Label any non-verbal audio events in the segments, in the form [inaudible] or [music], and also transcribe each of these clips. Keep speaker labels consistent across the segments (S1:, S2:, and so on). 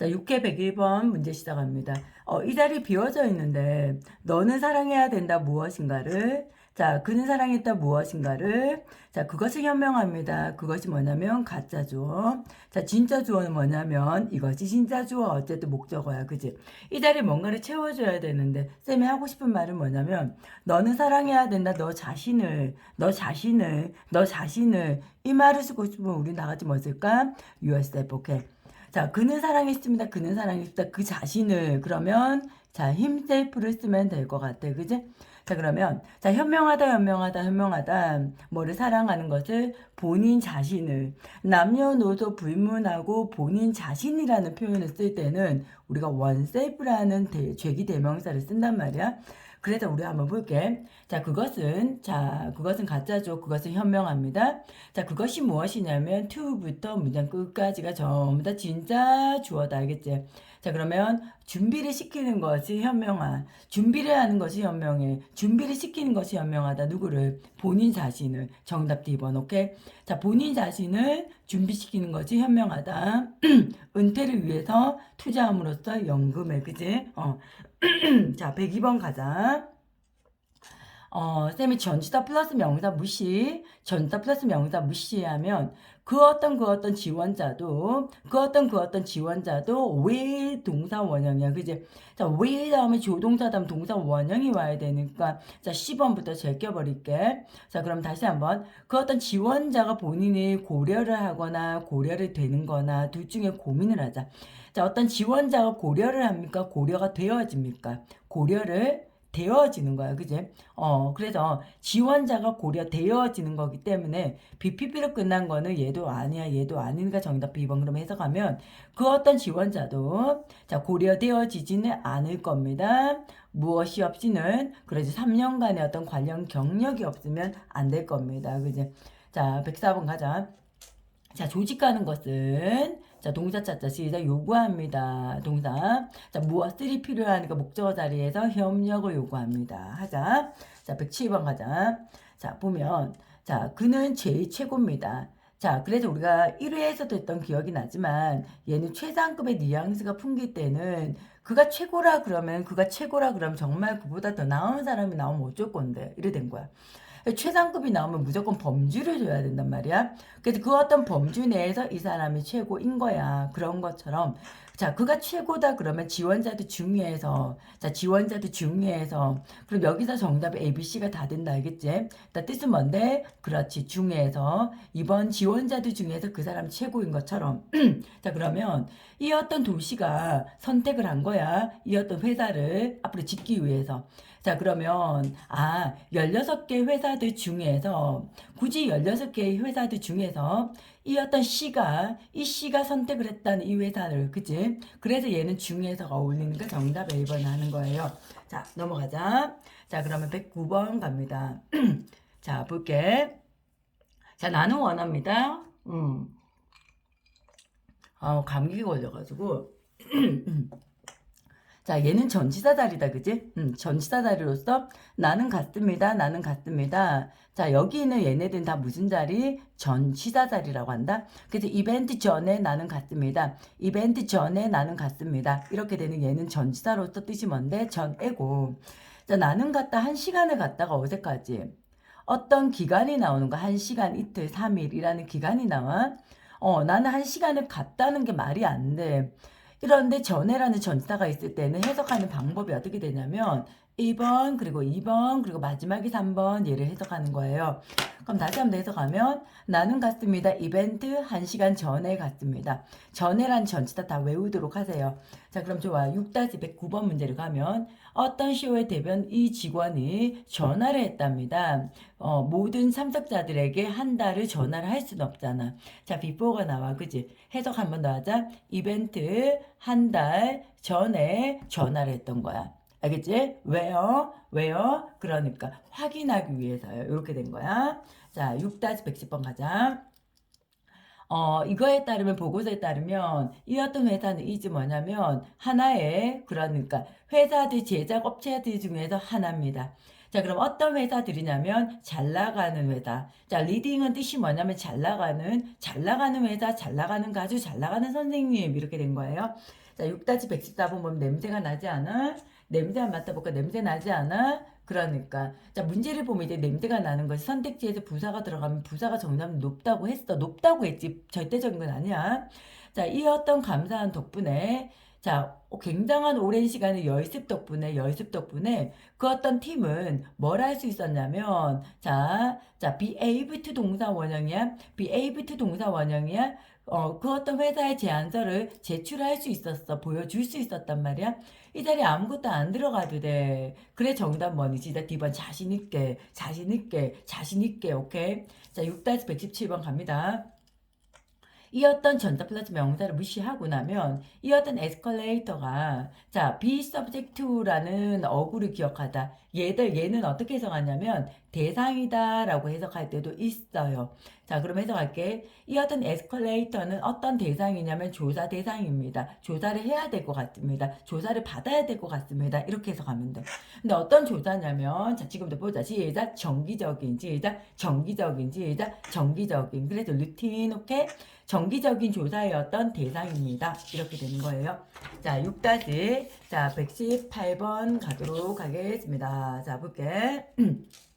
S1: 자, 6회 101번 문제 시작합니다. 어, 이 자리 비워져 있는데, 너는 사랑해야 된다 무엇인가를, 자, 그는 사랑했다 무엇인가를, 자, 그것을 현명합니다. 그것이 뭐냐면 가짜 주어. 자, 진짜 주어는 뭐냐면 이것이 진짜 주어. 어쨌든 목적어야. 그지? 이 자리에 뭔가를 채워줘야 되는데, 쌤이 하고 싶은 말은 뭐냐면, 너는 사랑해야 된다. 너 자신을, 너 자신을, 너 자신을. 이 말을 쓰고 싶으면 우리 나같이 뭐 쓸까? yourself, 오케이. 자, 그는 사랑했습니다. 그는 사랑했다. 그 자신을 그러면 자, himself를 쓰면 될 것 같아. 그지? 자, 그러면 자, 현명하다, 현명하다, 현명하다. 뭐를 사랑하는 것을 본인 자신을 남녀노소 불문하고 본인 자신이라는 표현을 쓸 때는 우리가 oneself라는 대, 죄기 대명사를 쓴단 말이야. 그래서 우리 한번 볼게. 자, 그것은, 자, 그것은 가짜죠. 그것은 현명합니다. 자, 그것이 무엇이냐면, to부터 문장 끝까지가 전부 다 진짜 주어다. 알겠지? 자, 그러면 준비를 시키는 것이 현명한. 준비를 하는 것이 현명해. 준비를 시키는 것이 현명하다. 누구를? 본인 자신을. 정답 D번, 오케이? 자, 본인 자신을 준비시키는 것이 현명하다. [clears throat] 은퇴를 위해서 투자함으로써 연금을, 그지? 어. [clears throat] 자, 102번 가자. 어, 쌤이 전치사 플러스 명사 무시, 전치사 플러스 명사 무시하면 그 어떤 그 어떤 지원자도 그 어떤 그 어떤 지원자도 왜 동사 원형이야. 그지? 자, 왜 다음에 조동사 다음 동사 원형이 와야 되니까 자, 10번부터 제껴 버릴게. 자, 그럼 다시 한번 그 어떤 지원자가 본인이 고려를 하거나 고려를 되는 거나 둘 중에 고민을 하자. 자, 어떤 지원자가 고려를 합니까? 고려가 되어집니까? 고려를 되어지는 거야. 그지? 어, 그래서 지원자가 고려되어지는 거기 때문에 BPP로 끝난 거는 얘도 아니야, 얘도 아니니까 정답 B번 그럼 해석하면 그 어떤 지원자도 자, 고려되어지지는 않을 겁니다. 무엇이 없이는 그래서 3년간의 어떤 관련 경력이 없으면 안 될 겁니다. 그지? 자, 104번 가자. 자, 조직하는 것은 자, 동사 찾자 시작 요구합니다. 동사. 자, 무엇들이 필요하니까 목적어 자리에서 협력을 요구합니다. 하자. 자, 107번 가자. 자, 보면 자, 그는 제일 최고입니다. 자, 그래서 우리가 1회에서도 했던 기억이 나지만 얘는 최상급의 뉘앙스가 풍길 때는 그가 최고라 그러면 그가 최고라 그러면 정말 그보다 더 나은 사람이 나오면 어쩔 건데 이래 된 거야. 최상급이 나오면 무조건 범주를 줘야 된단 말이야. 그래서 그 어떤 범주 내에서 이 사람이 최고인 거야. 그런 것처럼 자, 그가 최고다 그러면 지원자도 중요해서 자, 지원자도 중요해서 그럼 여기서 정답이 A, B, C가 다 된다 알겠지? 나 뜻은 뭔데? 그렇지. 중요해서 이번 지원자들 중에서 그 사람 최고인 것처럼 [clears throat] 자, 그러면 이 어떤 도시가 선택을 한 거야. 이 어떤 회사를 앞으로 짓기 위해서 자, 그러면, 아, 16개 회사들 중에서, 굳이 16개의 회사들 중에서, 이 어떤 C가, 이 C가 선택을 했다는 이 회사를, 그치? 그래서 얘는 중에서 어울리니까 정답 A번 하는 거예요. 자, 넘어가자. 자, 그러면 109번 갑니다. [clears throat] 자, 볼게. 자, 나는 원합니다. 음. 아, 감기 걸려가지고. [clears throat] 자, 얘는 전치사 자리다, 그지? 음, 전치사 자리로서 나는 같습니다. 나는 같습니다. 자, 여기 있는 얘네들은 다 무슨 자리? 전치사 자리라고 한다. 그래서 이벤트 전에 나는 같습니다. 이벤트 전에 나는 같습니다. 이렇게 되는 얘는 전치사로서 뜻이 뭔데? 전에고. 자, 나는 갔다 한 시간을 갔다가 어제까지. 어떤 기간이 나오는 거, 한 시간, 이틀, 삼일이라는 기간이 나와. 어, 나는 한 시간을 갔다는 게 말이 안 돼. 그런데 전에라는 전치사가 있을 때는 해석하는 방법이 어떻게 되냐면 1번 그리고 2번 그리고 마지막에 3번 얘를 해석하는 거예요. 그럼 다시 한번 해석하면 나는 갔습니다. 이벤트 1시간 전에 갔습니다. 전에란 전치사 다 외우도록 하세요. 자 그럼 좋아. 6-109번 문제를 가면 어떤 쇼의 대변 이 직원이 전화를 했답니다. 어, 모든 참석자들에게 한 달을 전화를 할 수는 없잖아. 자 비포가 나와 그지? 해석 한번 더 하자. 이벤트 한 달 전에 전화를 했던 거야. 알겠지? 왜요? 왜요? 그러니까 확인하기 위해서요. 이렇게 된 거야. 자, 6-110번 가자. 어, 이거에 따르면, 보고서에 따르면, 이 어떤 회사는 이지 뭐냐면, 하나의, 그러니까, 회사들, 제작 업체들 중에서 하나입니다. 자, 그럼 어떤 회사들이냐면 잘 나가는 회사. 자, 리딩은 뜻이 뭐냐면 잘 나가는, 잘 나가는 회사, 잘 나가는 가수, 잘 나가는 선생님 이렇게 된 거예요. 자, 6-114번 보면 냄새가 나지 않아? 냄새 안 맡아볼까? 냄새 나지 않아? 그러니까 자 문제를 보면 이제 냄새가 나는 것이 선택지에서 부사가 들어가면 부사가 정답 높다고 했어 높다고 했지 절대적인 건 아니야 자 이 어떤 감사한 덕분에 자 굉장한 오랜 시간의 연습 덕분에 연습 덕분에 그 어떤 팀은 뭘 할 수 있었냐면 자 자 be able to 동사 원형이야 be able to 동사 원형이야 어, 그 어떤 회사의 제안서를 제출할 수 있었어. 보여줄 수 있었단 말이야. 이 자리에 아무것도 안 들어가도 돼. 그래, 정답 뭐니지? 나 D번 자신있게, 자신있게, 자신있게, 오케이? 자, 6-117번 갑니다. 이 어떤 전자 플러스 명사를 무시하고 나면 이 어떤 에스컬레이터가 자 be subject to라는 어구를 기억하다. 얘들 얘는 어떻게 해석하냐면 대상이다라고 해석할 때도 있어요 자 그럼 해석할게. 이 어떤 에스컬레이터는 어떤 대상이냐면 조사 대상입니다. 조사를 해야 될 것 같습니다. 조사를 받아야 될 것 같습니다. 이렇게 해석하면 돼. 근데 어떤 조사냐면 자 지금부터 보자. 시작. 정기적인 시작. 정기적인 시작. 정기적인. 그래서 루틴 오케이? 정기적인 조사의 어떤 대상입니다. 이렇게 되는 거예요. 자, 6다시. 자, 118번 가도록 하겠습니다. 자, 볼게. [clears throat]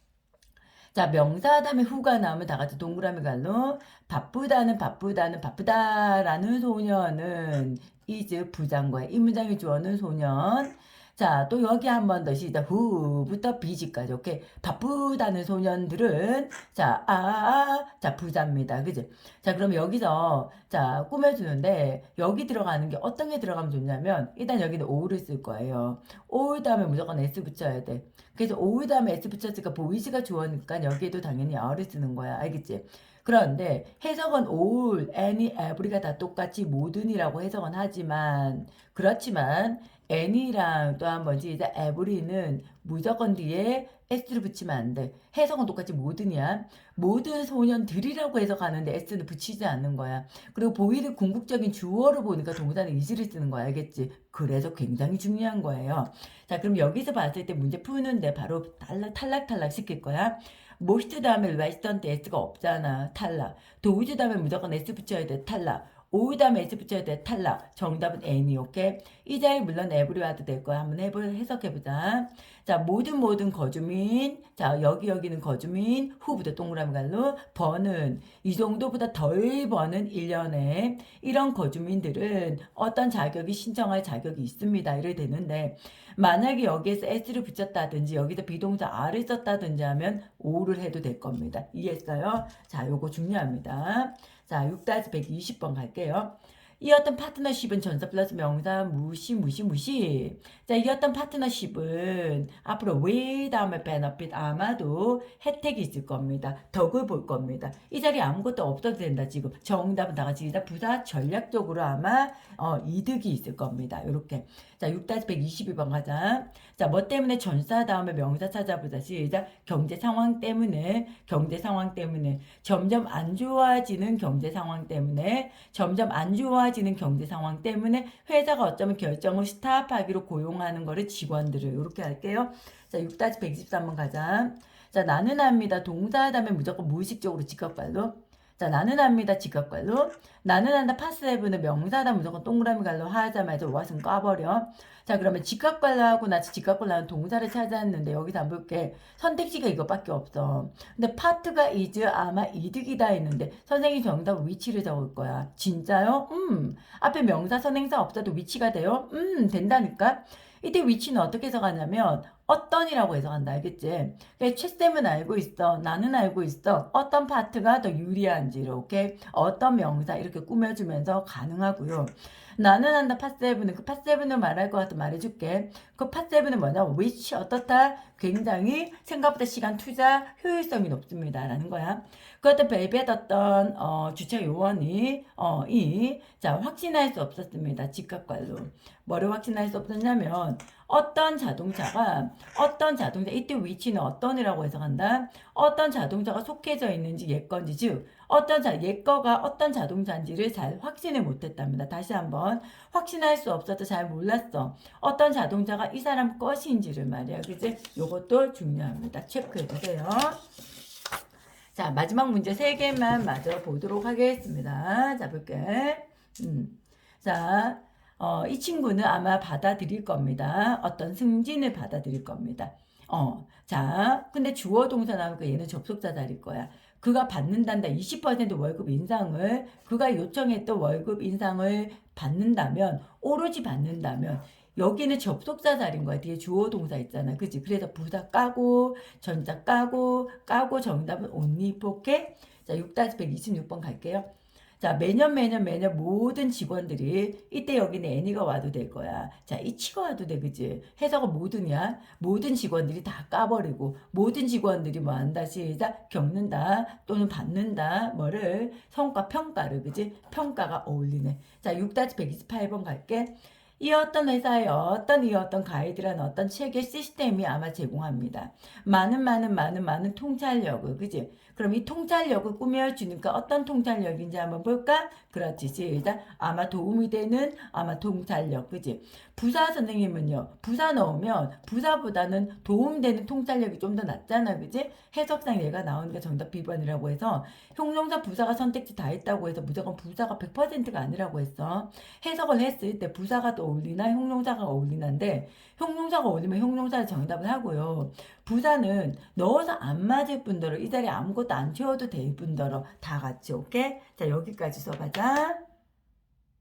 S1: 자, 명사 다음에 후가 나오면 다 같이 동그라미 갈로 바쁘다는 바쁘다는 바쁘다라는 소년은 is 부장과의 이 문장의 주어는 소년. 자, 또 여기 한 번 더 시작. 후부터 비지까지. 오케이. 바쁘다는 소년들은 자, 아, 아, 자, 부자입니다. 그지? 자, 그럼 여기서 자, 꾸며주는데 여기 들어가는 게 어떤 게 들어가면 좋냐면 일단 여기는 오를 쓸 거예요. 오 다음에 무조건 s 붙여야 돼. 그래서 오 다음에 s 붙였으니까 보이지가 좋으니까 여기에도 당연히 r을 쓰는 거야. 알겠지? 그런데 해석은 all, any, every가 다 똑같이 모든이라고 해석은 하지만 그렇지만 any랑 또한 번지 이제 every는 무조건 뒤에 s를 붙이면 안 돼. 해석은 똑같이 모든이야. 모든 소년들이라고 해석하는데 s를 붙이지 않는 거야. 그리고 보이를 궁극적인 주어로 보니까 동사는 이지를 쓰는 거야. 알겠지? 그래서 굉장히 중요한 거예요. 자, 그럼 여기서 봤을 때 문제 푸는데 바로 탈락, 탈락 탈락 시킬 거야. Most 다음에 레스턴트 s가 없잖아. 탈락. 도우즈 다음에 무조건 s 붙여야 돼. 탈락. 오이 다음에 s 붙여야 돼. 탈락. 정답은 n이 오케이. 이 자리 물론 every 와도 될 거야. 한번 해보, 해석해보자. 자, 모든 모든 거주민. 자, 여기 여기는 거주민. 후부터 동그라미 갈로. 버는 이 정도보다 덜 버는 1년에 이런 거주민들은 어떤 자격이 신청할 자격이 있습니다. 이래 되는데 만약에 여기에서 s를 붙였다든지 여기서 비동사 r을 썼다든지 하면 o를 해도 될 겁니다. 이해했어요? 자, 요거 중요합니다. 자, 6-120번 갈게요. 이 어떤 파트너십은 전사 플러스 명사 무시 무시 무시. 자, 이 어떤 파트너십은 앞으로 왜 다음에 베너핏 아마도 혜택이 있을 겁니다. 덕을 볼 겁니다. 이 자리에 아무것도 없어도 된다 지금. 정답은 다 같이 다 부사 전략적으로 아마 어, 이득이 있을 겁니다. 이렇게. 자, 6-122번 가자. 자, 뭐 때문에 전사 다음에 명사 찾아보자. 시작. 경제 상황 때문에, 경제 상황 때문에, 점점 안 좋아지는 경제 상황 때문에, 점점 안 좋아지는 경제 상황 때문에 회사가 어쩌면 결정을 스탑하기로 고용하는 거를 직원들을. 이렇게 할게요. 자, 6-123번 가자. 자, 나는 합니다. 동사 다음에 무조건 무의식적으로 직업발로. 자, 나는 합니다. 직업관로. 나는 한다. 파스레브는 명사다. 무조건 동그라미 갈로 하자마자 와서 까버려. 자, 그러면 직업관로하고 나 직업관로는 동사를 찾았는데 여기서 안 볼게. 선택지가 이것밖에 없어. 근데 파트가 이즈 아마 이득이다 했는데 선생님 정답 위치를 적을 거야. 진짜요? 음. 앞에 명사 선행사 없어도 위치가 돼요? 음, 된다니까. 이때 위치는 어떻게 해석하냐면 어떤이라고 해석한다. 알겠지? 그러니까 최쌤은 알고 있어. 나는 알고 있어. 어떤 파트가 더 유리한지 이렇게 어떤 명사 이렇게 꾸며주면서 가능하고요 나는 한다 팟세븐은 그 팟세븐을 말할 것 같아. 말해줄게. 그 팟세븐은 뭐냐? which 어떻다? 굉장히 생각보다 시간 투자 효율성이 높습니다 라는 거야. 그 벨벳 어떤 어, 주체 요원이 어, 이, 자 확신할 수 없었습니다. 직각관로 뭐를 확신할 수 없었냐면 어떤 자동차가 어떤 자동차 이때 위치는 어떤이라고 해석한다. 어떤 자동차가 속해져 있는지 예건지. 즉 어떤 자, 얘 거가 어떤 자동차인지를 잘 확신을 못했답니다. 다시 한번 확신할 수 없어도 잘 몰랐어. 어떤 자동차가 이 사람 것인지를 말이야. 그지? 요것도 중요합니다. 체크해 주세요. 자, 마지막 문제 세 개만 마저 보도록 하겠습니다. 자, 볼게. 음. 자, 어, 이 친구는 아마 받아들일 겁니다. 어떤 승진을 받아들일 겁니다. 어, 자, 근데 주어 동사 나오니까 얘는 접속자 자리일 거야. 그가 받는단다 20% 월급 인상을 그가 요청했던 월급 인상을 받는다면 오로지 받는다면 여기는 접속사 자리인 거야. 뒤에 주어 동사 있잖아. 그치? 그래서 부사 까고 전자 까고 까고 정답은 only 포켓. 자, 6-126번 갈게요. 자, 매년 매년 매년 모든 직원들이 이때 여기는 애니가 와도 될 거야. 자, 이 치가 와도 돼, 그지? 해석은 모든이야. 모든 직원들이 다 까버리고 모든 직원들이 뭐 한다 시작 겪는다 또는 받는다 뭐를 성과 평가를 그지? 평가가 어울리네. 자, 6-128번 갈게. 이 어떤 회사의 어떤 이 어떤 가이드란 어떤 체계 시스템이 아마 제공합니다. 많은 많은 많은 많은 통찰력을 그지? 그럼 이 통찰력을 꾸며주니까 어떤 통찰력인지 한번 볼까? 그렇지 시작 아마 도움이 되는 아마 통찰력 그지? 부사 선생님은요 부사 넣으면 부사보다는 도움되는 통찰력이 좀 더 낫잖아 그지? 해석상 얘가 나오니까 정답 B번이라고 해서 형용사 부사가 선택지 다 했다고 해서 무조건 부사가 100%가 아니라고 했어 해석을 했을 때 부사가 또 어울리나 형용사가 어울리는데 형용사가 어울리면 형용사를 정답을 하고요. 부사는 넣어서 안 맞을 뿐더러 이 자리에 아무것도 안 채워도 될 뿐더러 다 같이 오케이? 자 여기까지 써가자.